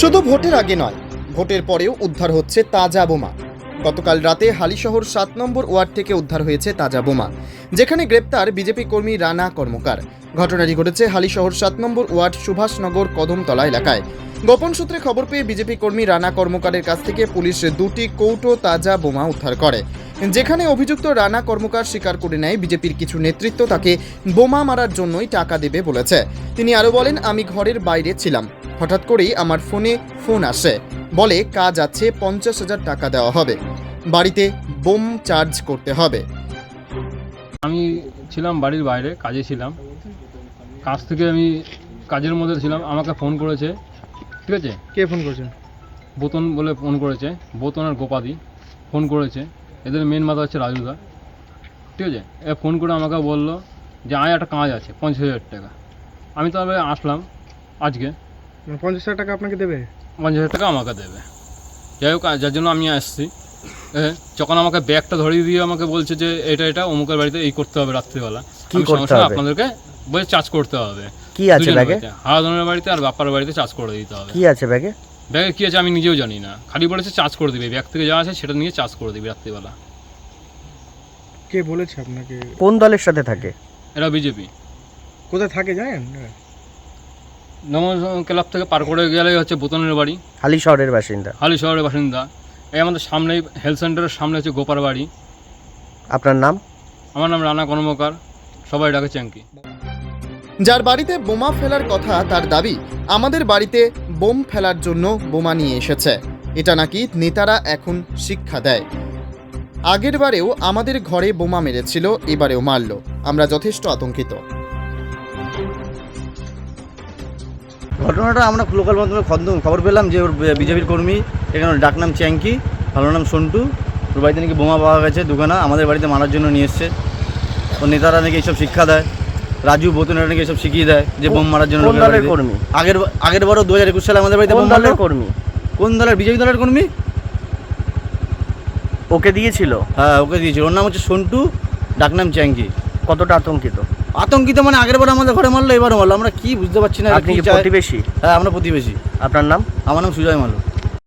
শুধু ভোটের আগে নয়, ভোটের পরেও উদ্ধার হচ্ছে তাজা বোমা। গতকাল রাতে হালিশহর সাত নম্বর ওয়ার্ড থেকে উদ্ধার হয়েছে তাজা বোমা, যেখানে গ্রেপ্তার বিজেপি কর্মী রানা কর্মকার। ঘটনাটি ঘটেছে হালিশহর সাত নম্বর ওয়ার্ড সুভাষনগর কদমতলা এলাকায়। গোপন সূত্রে খবর পেয়ে বিজেপি কর্মী রানা কর্মকারের কাছ থেকে পুলিশ দুটি কৌটো তাজা বোমা উদ্ধার করে। যেখানে অভিযুক্ত রানা কর্মকার স্বীকার করে নেয় বিজেপির কিছু নেতৃত্ব তাকে বোমা মারার জন্যই টাকা দেবে বলেছে। তিনি আরও বলেন, আমি ঘরের বাইরে ছিলাম। হঠাৎ করেই আমার ফোনে ফোন আসে। বলে কাজ আছে পঞ্চাশ হাজার টাকা দেওয়া হবে। বাড়িতে বোম চার্জ করতে হবে। আমি ছিলাম বাড়ির বাইরে কাজে ছিলাম। কাজ থেকে আমি কাজের মধ্যে ছিলাম। আমাকে ফোন করেছে। ঠিক আছে? কে ফোন করেছে? বোতন বলে ফোন করেছে। বোতন আর গোপাদি ফোন করেছে। এদের মেন মাথা হচ্ছে রাজুদা ঠিক আছে? এ ফোন করে আমাকে বলল যে আয় একটা কাজ আছে পঞ্চাশ হাজার টাকা। আমি তবে আসলাম আজকে। পঞ্চাশ হাজার টাকা আপনাকে দেবে? পঞ্চাশ হাজার টাকা আমাকে দেবে। যাই হোক যার জন্য আমি আসছি। যখন আমাকে ব্যাগটা ধরিয়ে দিয়ে আমাকে বলছে যে এটা এটা অমুকের বাড়িতে এই করতে হবে রাত্রিবেলা। আমি সঙ্গে? আপনাদেরকে বলে চার্জ করতে হবে। কি আছে ব্যাগে? হারাধনের বাড়িতে আর বাপ্পার বাড়িতে চার্জ করে দিতে হবে। কি আছে ব্যাগে? ব্যাগে কি আছে আমি নিজেও জানি না। খালি বলেছে চার্জ করে দিবে। ব্যাগ থেকে যা আছে সেটা নিয়ে চার্জ করে দিবে রাত্রিবেলা। কে বলেছে আপনাকে? কোন দলের সাথে থাকে? এরা বিজেপি। কোথায় থাকে জানেন? নম ক্লাব থেকে পার করে গেলে হচ্ছে বোতনের বাড়ি। হালি শহরের বাসিন্দা। হালি শহরের বাসিন্দা। এই আমাদের সামনেই হেলথ সেন্টারের সামনে হচ্ছে গোপার বাড়ি। আপনার নাম? আমার নাম রানা কর্মকার। সবাই ডাকে চ্যাঙ্কি যার বাড়িতে বোমা ফেলার কথা তার দাবি আমাদের বাড়িতে বোম ফেলার জন্য বোমা নিয়ে এসেছে। এটা নাকি নেতারা এখন শিক্ষা দেয়। আগের বারেও আমাদের ঘরে বোমা মেরেছিল এবারেও মারল। আমরা যথেষ্ট আতঙ্কিত। ঘটনাটা আমরা লোকাল মাধ্যমে খবর পেলাম যে ওর বিজেপির কর্মী এখানে ডাকনাম চ্যাঙ্কি ভালো নাম সন্টু ওর বাড়িতে নাকি বোমা পাওয়া গেছে দুখানা আমাদের বাড়িতে মারার জন্য নিয়ে এসছে। ওর নেতারা নাকি এইসব শিক্ষা দেয় রাজু বোতনেরা নাকি এসব শিখিয়ে দেয় যে বোম মারার জন্য। কর্মী? আগের আগের বারও দু হাজার একুশ সালে আমাদের বাড়িতে বোম দলের কর্মী? কোন দলের? বিজেপি দলের কর্মী? ওকে দিয়েছিল? হ্যাঁ ওকে দিয়েছে ওর নাম হচ্ছে সন্টু ডাকনাম চ্যাঙ্কি কতটা আতঙ্কিত? আতঙ্কিত মানে আগের বার আমাদের ঘরে মারলো এবারও মারলো। আমরা কি বুঝতে পারছি না এরা আপনি কি কি চায়। প্রতিবেশী? হ্যাঁ আমরা প্রতিবেশী। আপনার নাম? আমার নাম সুজয় মালো।